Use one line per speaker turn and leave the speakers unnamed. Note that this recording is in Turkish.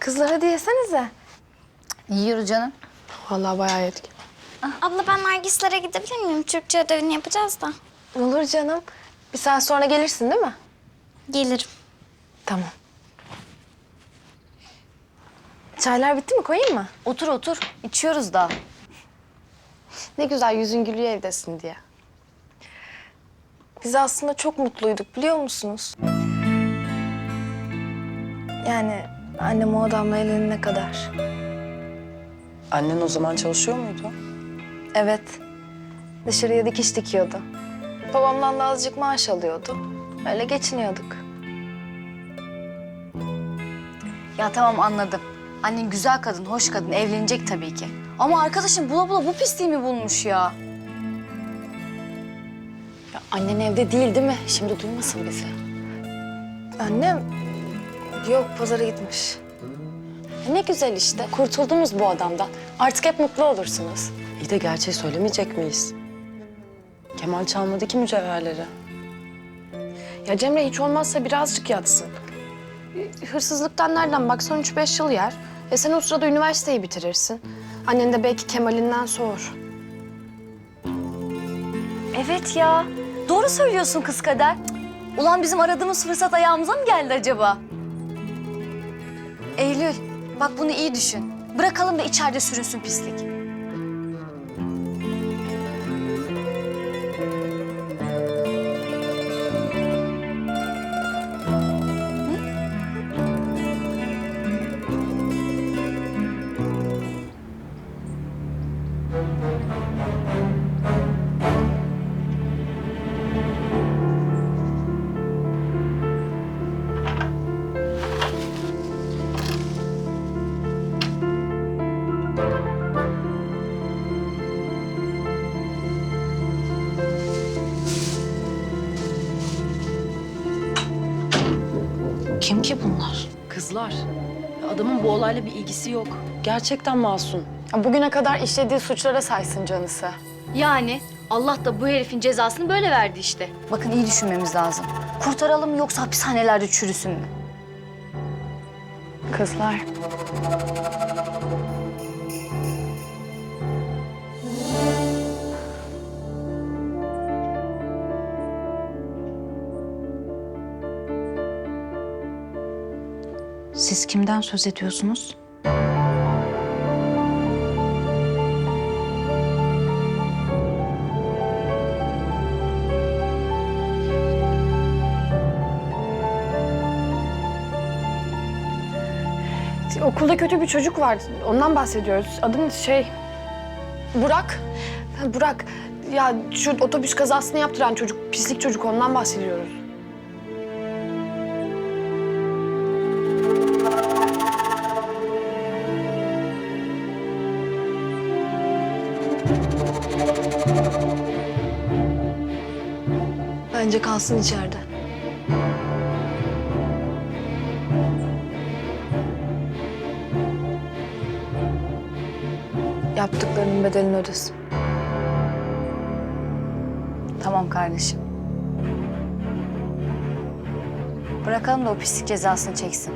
Kızlar hadi yesenize.
Yiyoruz canım.
Vallahi bayağı yedik.
Abla ben Nergislere gidebilir miyim? Türkçe ödevini yapacağız da.
Olur canım. Bir saat sonra gelirsin değil mi?
Gelirim.
Tamam. Çaylar bitti mi? Koyayım mı?
Otur otur. İçiyoruz da.
Ne güzel yüzün gülüyor evdesin diye. Biz aslında çok mutluyduk biliyor musunuz? Yani annem o adamla evlenene kadar.
Annen o zaman çalışıyor muydu?
Evet. Dışarıya dikiş dikiyordu. Babamdan da azıcık maaş alıyordu. Öyle geçiniyorduk.
Ya tamam anladım. Annen güzel kadın, hoş kadın, evlenecek tabii ki. Ama arkadaşım bula bula bu pisliği mi bulmuş ya?
Ya annen evde değil değil mi? Şimdi duymasın bizi.
Annem yok pazara gitmiş.
Ya ne güzel işte. Kurtuldunuz bu adamdan. Artık hep mutlu olursunuz.
İyi de gerçeği söylemeyecek miyiz? Kemal çalmadı ki mücevherleri.
Ya Cemre hiç olmazsa birazcık yatsın. Hırsızlıktan nereden baksan üç beş yıl yer. E sen o sırada üniversiteyi bitirirsin. Annen de belki Kemal'inden soğur.
Evet ya. Doğru söylüyorsun kız kader. Ulan bizim aradığımız fırsat ayağımıza mı geldi acaba? Eylül, bak bunu iyi düşün. Bırakalım da içeride sürünsün pislik.
Kim ki bunlar?
Kızlar, adamın bu olayla bir ilgisi yok. Gerçekten masum.
Bugüne kadar işlediği suçlara saysın canısı.
Yani Allah da bu herifin cezasını böyle verdi işte.
Bakın iyi düşünmemiz lazım. Kurtaralım yoksa hapishanelerde çürüsün mü?
Kızlar.
Siz kimden söz ediyorsunuz?
Okulda kötü bir çocuk var. Ondan bahsediyoruz. Adı şey... Burak. Burak. Ya şu otobüs kazasını yaptıran çocuk, pislik çocuk ondan bahsediyoruz.
Bence kalsın içeride. Yaptıklarının bedelini ödesin.
Tamam kardeşim. Bırakalım da o pislik cezasını çeksin.